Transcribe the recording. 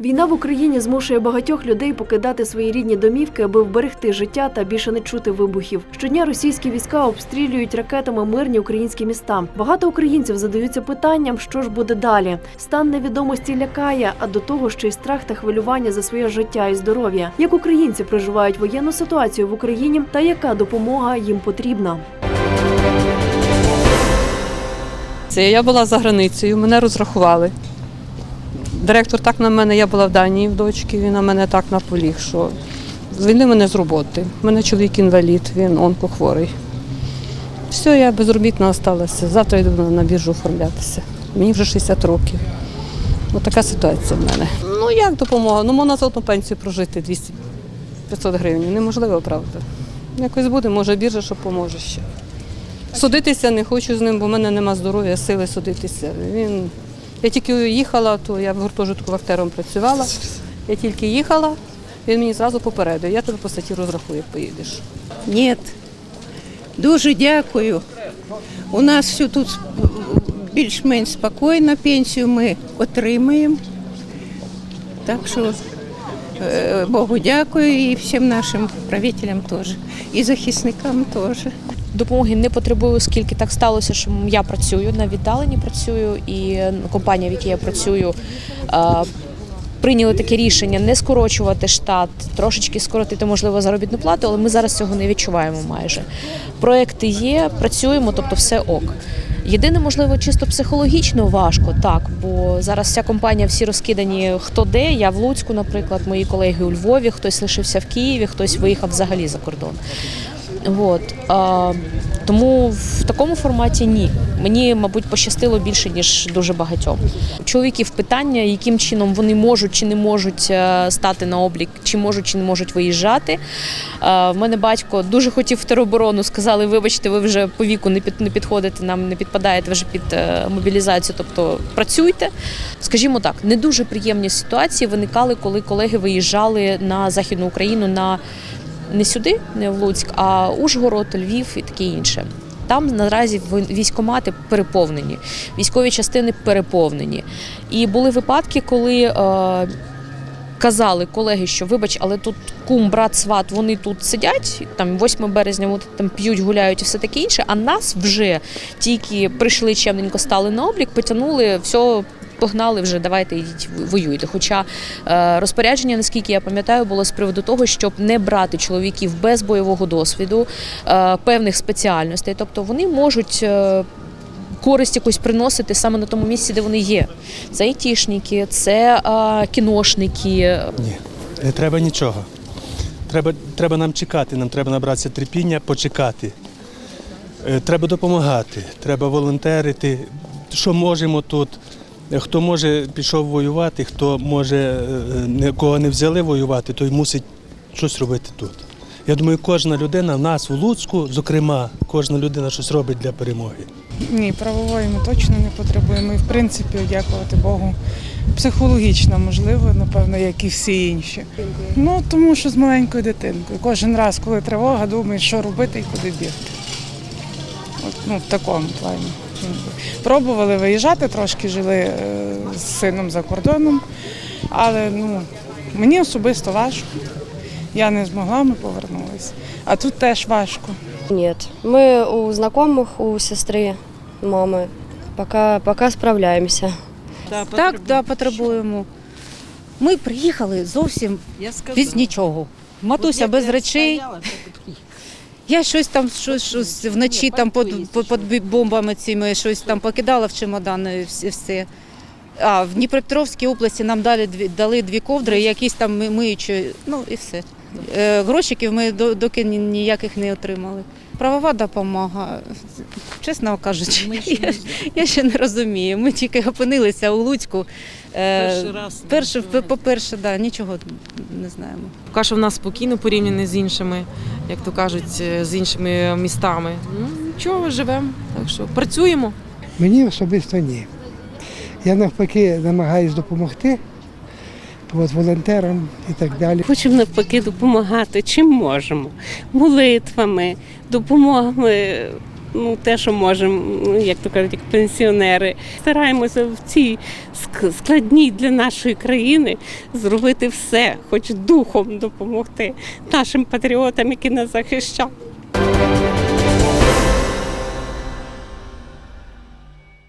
Війна в Україні змушує багатьох людей покидати свої рідні домівки, аби вберегти життя та більше не чути вибухів. Щодня російські війська обстрілюють ракетами мирні українські міста. Багато українців задаються питанням, що ж буде далі. Стан невідомості лякає, а до того ще й страх та хвилювання за своє життя і здоров'я. Як українці проживають воєнну ситуацію в Україні та яка допомога їм потрібна? Це я була за границею, мене розрахували. Директор так на мене, я була в Данії в дочки, він на мене так наполіг, що звільни мене з роботи. У мене чоловік інвалід, він онкохворий. Все, я безробітна залишилася. Завтра йду на- біржу оформлятися. Мені вже 60 років. Ось така ситуація в мене. Ну як допомога? Ну можна одну пенсію прожити 200-500 гривень. Неможливо, правда. Якось буде, може біржа, що поможе ще. Судитися не хочу з ним, бо в мене нема здоров'я, сили судитися. Він... Я тільки їхала, то я в гуртожитку вахтером працювала. Я тільки їхала, він мені зразу попередив, я тебе по статті розрахую, як поїдеш. Ні. Дуже дякую. У нас все тут більш-менш спокійно, пенсію ми отримаємо. Так що е, Богу дякую і всім нашим правителям теж. І захисникам теж. Допомоги не потребую, оскільки так сталося, що я працюю на віддаленні працюю, і компанія, в якій я працюю, е, прийняли таке рішення не скорочувати штат, трошечки скоротити можливо заробітну плату, але ми зараз цього не відчуваємо майже. Проекти є, працюємо, тобто все ок. Єдине, можливо, чисто психологічно важко, так, бо зараз вся компанія всі розкидані хто де. Я в Луцьку, наприклад, мої колеги у Львові, хтось лишився в Києві, хтось виїхав взагалі за кордон. От, а, тому в такому форматі ні. Мені, мабуть, пощастило більше, ніж дуже багатьом. Чоловіків питання, яким чином вони можуть чи не можуть е, стати на облік, чи можуть чи не можуть виїжджати. Е, В мене батько дуже хотів в тероборону, сказали, вибачте, ви вже по віку не під не підходите, нам не підпадаєте вже під е, мобілізацію, тобто працюйте. Скажімо так, не дуже приємні ситуації виникали, коли колеги виїжджали на Західну Україну на не сюди, не в Луцьк, а Ужгород, Львів і таке інше. Там наразі військкомати переповнені, військові частини переповнені. І були випадки, коли е, казали колеги, що вибач, але тут кум, брат, сват, вони тут сидять, там 8 березня вони там п'ють, гуляють і все таке інше. А нас вже тільки прийшли чемненько, стали на облік, потягнули, все. Погнали вже, давайте йдіть воюйте. Хоча е, розпорядження, наскільки я пам'ятаю, було з приводу того, щоб не брати чоловіків без бойового досвіду, е, певних спеціальностей. Тобто вони можуть е, користь якусь приносити саме на тому місці, де вони є. Це айтішники, це е, кіношники, Ні, не треба нічого. Треба, треба нам чекати, нам треба набратися терпіння, почекати. Треба допомагати, треба волонтерити. Що можемо тут. Е, Хто може, пішов воювати, хто може, е, не- кого не взяли воювати, той мусить щось робити тут. Я думаю, кожна людина в нас в Луцьку, зокрема, кожна людина щось робить для перемоги. Ні, правової ми точно не потребуємо. І в принципі, дякувати Богу, психологічно, можливо, напевно, як і всі інші. Ну тому що з маленькою дитинкою. Кожен раз, коли тривога, думаєш, що робити і куди бігти. От, ну, в такому плані. Пробували виїжджати, трошки жили е, з сином за кордоном, але ну, мені особисто важко. Я не змогла, ми повернулися. А тут теж важко. Нет. Мы у знакомых, у сестры, мамы. Пока, пока справляемся. Так, да, потребуємо. Ми приїхали зовсім без нічого. Матуся без речей. Я щось там щось, щось вночі там під, під, бомбами цими щось там покидала в чемодани все. А в Дніпропетровській області нам дали дві, дали дві ковдри, якісь там ми- миючі, ну і все. Е, грошиків ми доки ніяких не отримали. Правова допомога, чесно кажучи, я, я ще не розумію. Ми тільки опинилися у Луцьку. Е, Перший раз. Перше, по-перше, да, нічого не знаємо. Поки що в нас спокійно порівняно з іншими, як то кажуть, е, з іншими містами. Ну нічого, живемо. Так що працюємо. Мені особисто ні. Я навпаки намагаюся допомогти от, волонтерам і так далі. Хочемо навпаки допомагати, чим можемо. Молитвами, допомогами ну, те, що можемо, ну, як то кажуть, як пенсіонери. Стараємося в цій складній для нашої країни зробити все, хоч духом допомогти нашим патріотам, які нас захищають.